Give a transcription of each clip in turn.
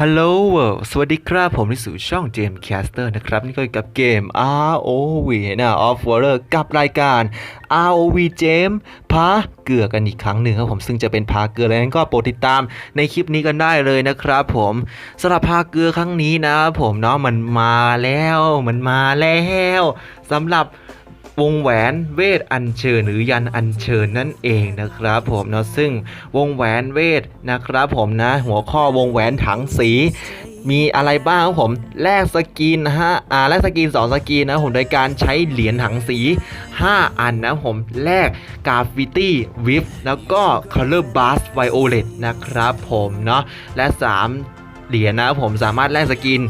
ฮัลโหลสวัสดีครับ ผมที่สู่ช่อง James Caster นะครับ นี่ก็อยู่กับเกม ROV นะ Off Water กับรายการ ROV James พาเกลือกันอีกครั้งหนึ่งครับผมซึ่งจะเป็นพาเกลืออะไรนั้นก็โปรดติดตามในคลิปนี้กันได้เลยนะครับผมสำหรับพาเกลือครั้งนี้นะครับผมเนาะมันมาแล้ว มันมาแล้วสำหรับ วงแหวนเวทอัญเชิญหรือยันอัญเชิญนั่นเองนะครับผมเนาะซึ่งวงแหวนเวทนะครับผมนะ หัวข้อวงแหวนถังสีมีอะไรบ้างครับผมแลกสกินนะฮะอ่าแลกสกิน2สกินนะผมโดยการใช้เหรียญถังสี 5 อันนะผมแลกกราฟฟิตี้วิฟแล้วก็ Color Blast Violet นะครับผมเนาะและ 3 เหรียญนะครับผมสามารถแลกสกิน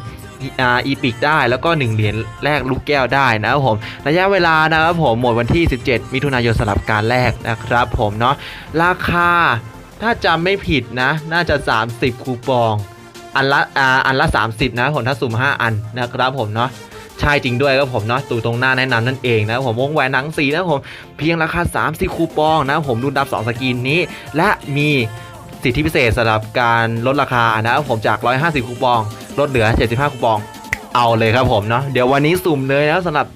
อีพิกได้แล้วก็ 1 เหรียญแลกลูกแก้วได้นะครับผมระยะเวลานะครับผมหมดวันที่ 17 มิถุนายนสลับการแรกนะครับผมเนาะราคาถ้าจำไม่ผิดนะ น่าจะ 30 คูปอง อันละอ่าอันละ 30 นะผมถ้าสุ่ม5 อันนะครับผมเนาะใช่จริงด้วยครับผมเนาะตูตรงหน้าแนะนำนั่นเองนะผมวงแหวนหนังสีนะผมเพียงราคา 30 คูปองนะผมรุ่นดับ 2 สกินนี้ และมีสิทธิพิเศษสำหรับการลดราคานะครับผมจาก 150 คูปอง ลดเหลือ 75 คูปอง เอาเลยครับผมเนาะเดี๋ยววันนี้สุ่มเลยนะสำหรับ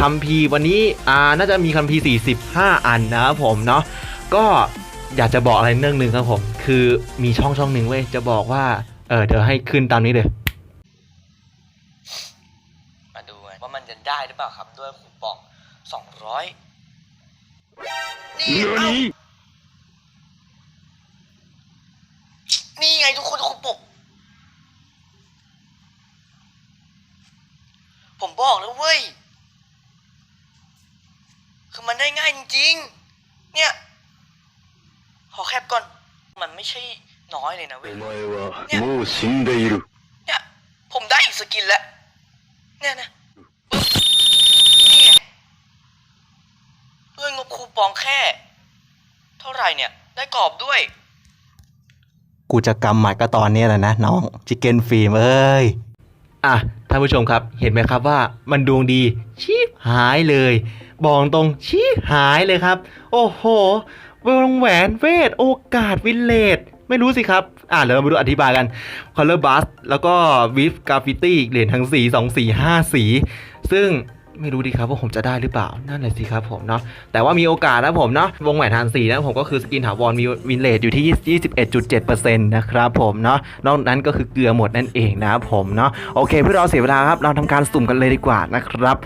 คัมภีร์วันนี้อ่าน่าจะมีคัมภีร์45 อันนะครับผมเนาะก็อยากจะบอกอะไรเรื่องหนึ่งครับผม คือมีช่องช่องหนึ่งเว้ยจะบอกว่าเออเดี๋ยวให้ขึ้นตามนี้เลยมาดูกันว่ามันจะได้หรือเปล่าครับด้วยคูปองสองร้อยนี่เอ้านี่ไงทุกคนคูปอง ผมบอกแล้วเว้ย คือมันได้ง่ายจริงๆ เนี่ย ขอแคบก่อน มันไม่ใช่น้อยเลยนะเว้ย เนี่ยเนี่ย ผมได้อีกสกินแล้ว เนี่ยนะนี่ยด้วยงบคูปองแค่ เท่าไหร่เนี่ย ได้กรอบด้วย กูจะกำหมายก็ตอนนี้แหละนะน้อง จิเกนฟิล์มเอ้ย อะท่านผู้ชมครับ เห็นไหมครับว่ามันดวงดีชีพหายเลย บอกตรงชีพหายเลยครับ โอ้โหวงแหวนเวท โอกาสวินเลดไม่รู้สิครับ อ่าเดี๋ยวเรามาดูอธิบายกัน Color Bus แล้วก็ With Graffiti เหรียญทั้งสี 2 สี 5 สี ซึ่ง ไม่รู้ดีครับว่าผมจะได้หรือเปล่า นั่นแหละสิครับผมเนาะ แต่ว่ามีโอกาสนะผมเนาะ วงแหวนทานสีนะผมก็คือสกินถาวรมีวินเลทอยู่ที่ 21.7%นะครับผมเนาะ นอกนั้นก็คือเกลือหมดนั่นเองนะครับผมเนาะ โอเคเพื่อเราเสียเวลาครับ เราทำการสุ่มกันเลยดีกว่านะครับ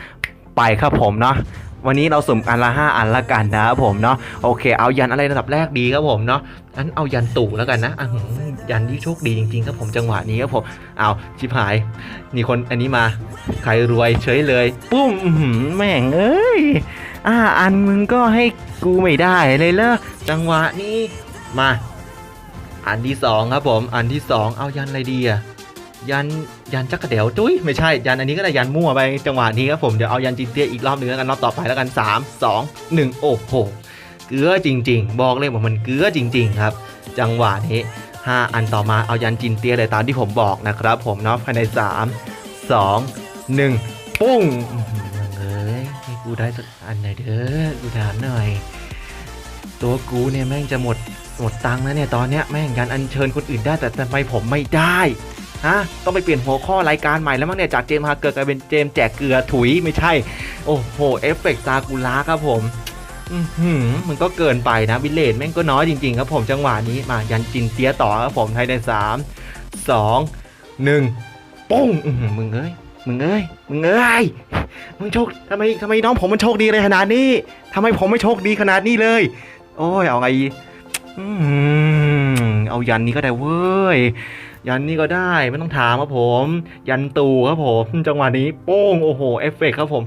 ไปครับผมเนาะ วันนี้เราสุ่มอันละ5อันละกันนะครับผมเนาะโอเค เอายันอะไรระดับแรกดีครับผมเนาะงั้นเอายันตู่แล้วกันนะอะหือยันที่โชคดีจริงๆครับผมจังหวะนี้ครับผมเอาชิบหายมีคนอันนี้มาใครรวยเฉยเลย ปุ้มแม่งเอ้ยอ่าอันมึงก็ให้กูไม่ได้เลยเลอจังหวะนี้มา อันที่สองครับผม อันที่สองเอายันอะไรดีอะ ยันยันจักกระเดวจุ้ยไม่ใช่ยันอันนี้ก็ได้ยันมั่วไปจังหวะนี้ครับผมเดี๋ยวเอายันจินเตียอีกรอบหนึงแล้วกันรอบต่อไปแล้วกันสามสองหนึ่งโอ้โหเกลือจริง ๆ บอกเลยว่ามันเกลือจริง ๆ ครับ จังหวะนี้ห้าอันต่อมาเอายันจินเตียเลยตามที่ผมบอกนะครับ ผมเนาะภายในสามสองหนึ่งปุ้งอื้อหือมึงเอ้ยให้กูได้สักอันหน่อยเด้อกูถามหน่อย ตัวกูเนี่ยแม่งจะหมดหมดตังค์แล้วเนี่ยตอนเนี้ยแม่งการอัญเชิญคนอื่นได้แต่ทำไมผมไม่ได้ ฮะต้องไปเปลี่ยนหัวข้อรายการใหม่แล้วมั้งเนี่ยจากเจมส์ฮาเกิร์กลายเป็นเจมส์แจกเกลือถุยไม่ใช่ โอ้โหเอฟเฟกต์ซากุระครับผมอือหือมันก็เกินไปนะวิเลจแม่งก็น้อยจริงๆครับผมจังหวะนี้มายันจินเตียต่อครับผมไทยในสามสองหนึ่งปุ้งมึงเอ้ยมึงเอ้ยมึงเอ้ยมึงโชคทำไมทำไมน้องผมมันโชคดีเลยขนาดนี้ทำไมผมไม่โชคดีขนาดนี้เลย โอ้ยเอาไงอืมเอายันนี้ก็ได้เว้ย ยันนี้ก็ได้ไม่ต้องถามครับผม ยันตูครับผม จังหวะนี้โป้งโอ้โหเอฟเฟกต์ครับผม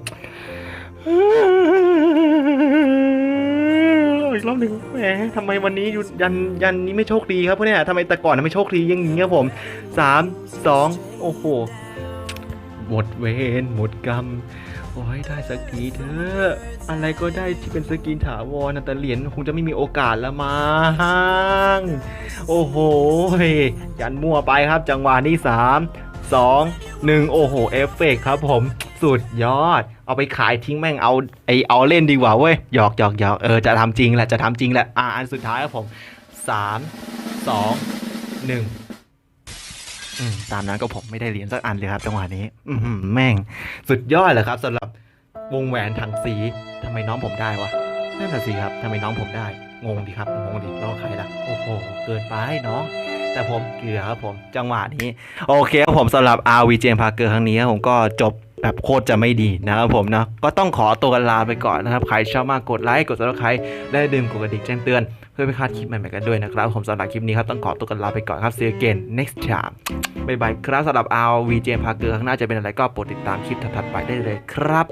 อีกรอบหนึ่งแหมทำไมวันนี้ยันยันนี้ไม่โชคดีครับเพราะเนี่ยทำไมแต่ก่อนไม่โชคดีอย่างนี้ครับผมสามสองโอ้โหหมดเวรหมดกรรม โอ้ยได้สักทีเถอะอะไรก็ได้ที่เป็นสกินถาวรนะแต่เหรียญคงจะไม่มีโอกาสละมั้งโอ้โหยันมั่วไปครับ จังหวะที่สามสองหนึ่งโอ้โหเอฟเฟกต์ครับผมสุดยอด เอาไปขายทิ้งแม่งเอาไอเอาเล่นดีกว่าเว้ยหยอกหยอกหยอกเออจะทำจริงแหละจะทำจริงแหละอ่าอันสุดท้ายครับผมสามสองหนึ่ง ตามนั้นก็ผมไม่ได้เหรียญสักอันเลยครับจังหวะนี้อืแม่งสุดยอดเลยครับสำหรับวงแหวนถังสีทำไมน้องผมได้วะนั่นน่ะสิครับทำไมน้องผมได้ งงดิครับงงดิล้อใครล่ะโอ้โหเกินไปน้องแต่ผมเกลือครับผมจังหวะนี้ โอเคครับผมสำหรับ RV เจมพาเกอร์ครั้งนี้ผมก็จบแบบโคตรจะไม่ดีนะครับผมนะก็ต้องขอตัวกันลาไปก่อนนะครับ ใครชอบมากกดไลค์กดซับสไครต์และอย่มกดกระดิ่งแจ้งเตือน เพื่อไปคาดคลิปใหม่ๆกันด้วยนะครับ ผมสำหรับคลิปนี้ครับ ต้องขอตัวกันลาไปก่อนครับ see you again next time บ๊ายบายครับสำหรับเอาวีเจมพาเกอร์ข้างหน้าจะเป็นอะไรก็โปรดติดตามคลิปถัดๆไปได้เลยครับ